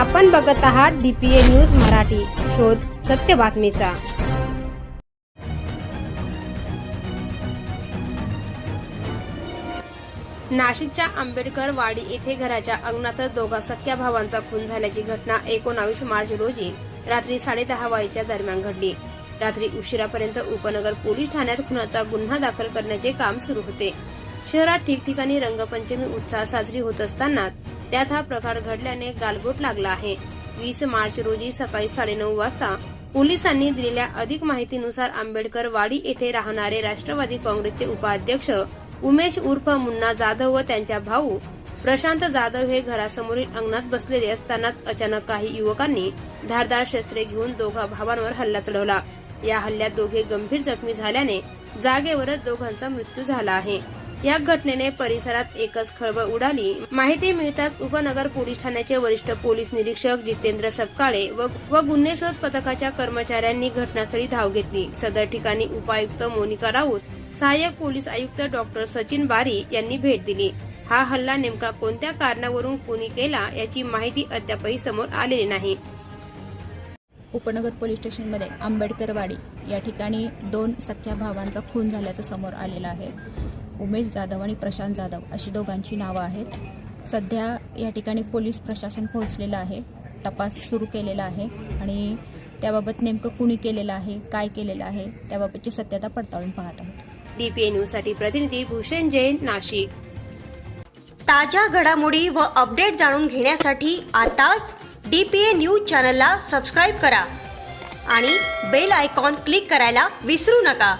आपण बघत आहात डीपीए न्यूज मराठी. शोध सत्य बातमीचा. नाशिकच्या आंबेडकर वाडी येथे घराच्या अंगणातच दोघा सख्या भावांचा खून झाल्याची घटना एकोणावीस मार्च रोजी रात्री साडेदहा वाजेच्या दरम्यान घडली. रात्री उशिरापर्यंत उपनगर पोलीस ठाण्यात खुनाचा गुन्हा दाखल करण्याचे काम सुरू होते. शहरात ठिकठिकाणी रंगपंचमी उत्साह साजरी होत असताना त्यात हा प्रकार घडल्याने गालबोट लागला आहे. वीस मार्च रोजी सकाळी साडेनऊ वाजता पोलिसांनी दिलेल्या अधिक माहितीनुसार आंबेडकर वाडी येथे राहणारे राष्ट्रवादी काँग्रेसचे उपाध्यक्ष उमेश उर्फ मुन्ना जाधव व त्यांच्या भाऊ प्रशांत जाधव हे घरासमोरील अंगणात बसलेले असतानाच अचानक काही युवकांनी धारदार शस्त्रे घेऊन दोघा भावांवर हल्ला चढवला. या हल्ल्यात दोघे गंभीर जखमी झाल्याने जागेवरच दोघांचा मृत्यू झाला आहे. या घटनेने परिसरात एकच खळबळ उडाली. माहिती मिळताच उपनगर पोलीस ठाण्याचे वरिष्ठ पोलीस निरीक्षक जितेंद्र सपकाळे व व गुन्हे शोध पथकाच्या कर्मचाऱ्यांनी घटनास्थळी धाव घेतली. सदर ठिकाणी उपायुक्त मोनिका राऊत सहाय्यक पोलीस आयुक्त डॉक्टर सचिन बारी यांनी भेट दिली. हा हल्ला नेमका कोणत्या कारणावरून कोणी केला याची माहिती अद्यापही समोर आलेली नाही. उपनगर पोलीस स्टेशनमध्ये आंबेडकरवाडी या ठिकाणी दोन सख्या भावांचा खून झाल्याचं समोर आलेलं आहे. उमेश जाधव आणि प्रशांत जाधव अशी दोघांची नावं आहेत. सध्या या ठिकाणी पोलीस प्रशासन पोहोचलेलं आहे. तपास सुरू केलेला आहे आणि त्याबाबत नेमकं कुणी केलेलं आहे काय केलेलं आहे त्याबाबतची सत्यता पडताळून पाहत आहोत. डीपीए न्यूजसाठी प्रतिनिधी भूषण जैन नाशिक. ताज्या घडामोडी व अपडेट जाणून घेण्यासाठी आताच डी पी ए न्यूज चॅनलला सबस्क्राईब करा आणि बेल आयकॉन क्लिक करायला विसरू नका.